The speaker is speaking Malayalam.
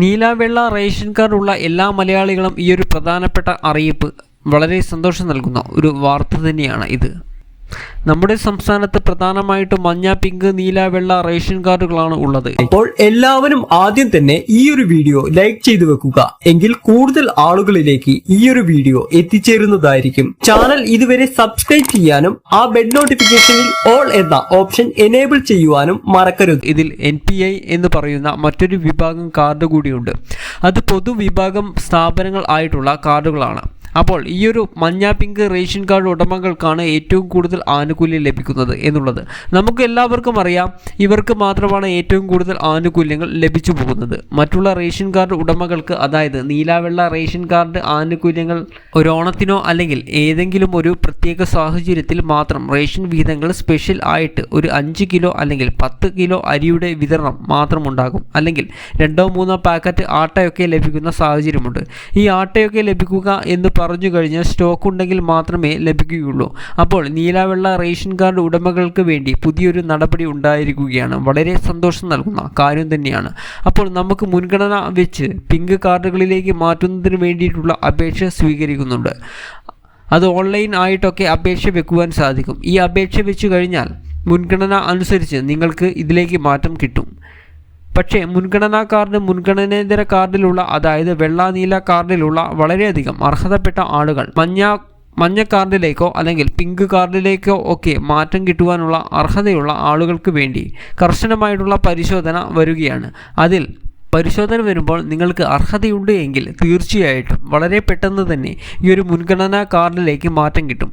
നീല വെള്ള റേഷൻ കാർഡുള്ള എല്ലാ മലയാളികളും ഈ ഒരു പ്രധാനപ്പെട്ട അറിയിപ്പ് വളരെ സന്തോഷം നൽകുന്ന ഒരു വാർത്ത തന്നെയാണ് ഇത്. നമ്മുടെ സംസ്ഥാനത്ത് പ്രധാനമായിട്ട് മഞ്ഞ പിങ്ക് നീല വെള്ള റേഷൻ കാർഡുകളാണ് ഉള്ളത്. അപ്പോൾ എല്ലാവരും ആദ്യം തന്നെ ഈ ഒരു വീഡിയോ ലൈക്ക് ചെയ്തു വെക്കുക. എങ്കിൽ കൂടുതൽ ആളുകളിലേക്ക് ഈ ഒരു വീഡിയോ എത്തിച്ചേരുന്നതായിരിക്കും. ചാനൽ ഇതുവരെ സബ്സ്ക്രൈബ് ചെയ്യാനും ആ ബെഡ് നോട്ടിഫിക്കേഷനിൽ ഓൾ എന്ന ഓപ്ഷൻ എനേബിൾ ചെയ്യുവാനും മറക്കരുത്. ഇതിൽ എൻ പി ഐ എന്ന് പറയുന്ന മറ്റൊരു വിഭാഗം കാർഡ് കൂടിയുണ്ട്. അത് പൊതുവിഭാഗം സ്ഥാപനങ്ങൾ ആയിട്ടുള്ള കാർഡുകളാണ്. അപ്പോൾ ഈ ഒരു മഞ്ഞ പിങ്ക് റേഷൻ കാർഡ് ഉടമകൾക്കാണ് ഏറ്റവും കൂടുതൽ ആനുകൂല്യം ലഭിക്കുന്നത് എന്നുള്ളത്. നമുക്ക് എല്ലാവർക്കും അറിയാം ഇവർക്ക് മാത്രമാണ് ഏറ്റവും കൂടുതൽ ആനുകൂല്യങ്ങൾ ലഭിച്ചു പോകുന്നത്. മറ്റുള്ള റേഷൻ കാർഡ് ഉടമകൾക്ക് അതായത് നീലാവെള്ള റേഷൻ കാർഡ് ആനുകൂല്യങ്ങൾ ഒരു ഓണത്തിനോ അല്ലെങ്കിൽ ഏതെങ്കിലും ഒരു പ്രത്യേക സാഹചര്യത്തിൽ മാത്രം റേഷൻ വിഹിതങ്ങൾ സ്പെഷ്യൽ ആയിട്ട് ഒരു അഞ്ച് കിലോ അല്ലെങ്കിൽ പത്ത് കിലോ അരിയുടെ വിതരണം മാത്രം ഉണ്ടാകും അല്ലെങ്കിൽ രണ്ടോ മൂന്നോ പാക്കറ്റ് ആട്ടയൊക്കെ ലഭിക്കുന്ന സാഹചര്യമുണ്ട്. ഈ ആട്ടയൊക്കെ ലഭിക്കുക എന്ന് പറഞ്ഞു കഴിഞ്ഞാൽ സ്റ്റോക്ക് ഉണ്ടെങ്കിൽ മാത്രമേ ലഭിക്കുകയുള്ളൂ. അപ്പോൾ നീലാവെള്ള റേഷൻ കാർഡ് ഉടമകൾക്ക് വേണ്ടി പുതിയൊരു നടപടി ഉണ്ടായിരിക്കുകയാണ്. വളരെ സന്തോഷം നൽകുന്ന കാര്യം തന്നെയാണ്. അപ്പോൾ നമുക്ക് മുൻഗണന വെച്ച് പിങ്ക് കാർഡുകളിലേക്ക് മാറ്റുന്നതിന് വേണ്ടിയിട്ടുള്ള അപേക്ഷ സ്വീകരിക്കുന്നുണ്ട്. അത് ഓൺലൈൻ ആയിട്ടൊക്കെ അപേക്ഷ വെക്കുവാൻ സാധിക്കും. ഈ അപേക്ഷ വെച്ചു കഴിഞ്ഞാൽ മുൻഗണന അനുസരിച്ച് നിങ്ങൾക്ക് ഇതിലേക്ക് മാറ്റം കിട്ടും. പക്ഷേ മുൻഗണനാ കാർഡ് മുൻഗണനേതര കാർഡിലുള്ള അതായത് വെള്ള നീല കാർഡിലുള്ള വളരെയധികം അർഹതപ്പെട്ട ആളുകൾ മഞ്ഞ മഞ്ഞ കാർഡിലേക്കോ അല്ലെങ്കിൽ പിങ്ക് കാർഡിലേക്കോ ഒക്കെ മാറ്റം കിട്ടുവാനുള്ള അർഹതയുള്ള ആളുകൾക്ക് വേണ്ടി കർശനമായിട്ടുള്ള പരിശോധന വരികയാണ്. അതിൽ പരിശോധന വരുമ്പോൾ നിങ്ങൾക്ക് അർഹതയുണ്ട് എങ്കിൽ തീർച്ചയായിട്ടും വളരെ പെട്ടെന്ന് തന്നെ ഈ ഒരു മുൻഗണനാ കാർഡിലേക്ക് മാറ്റം കിട്ടും.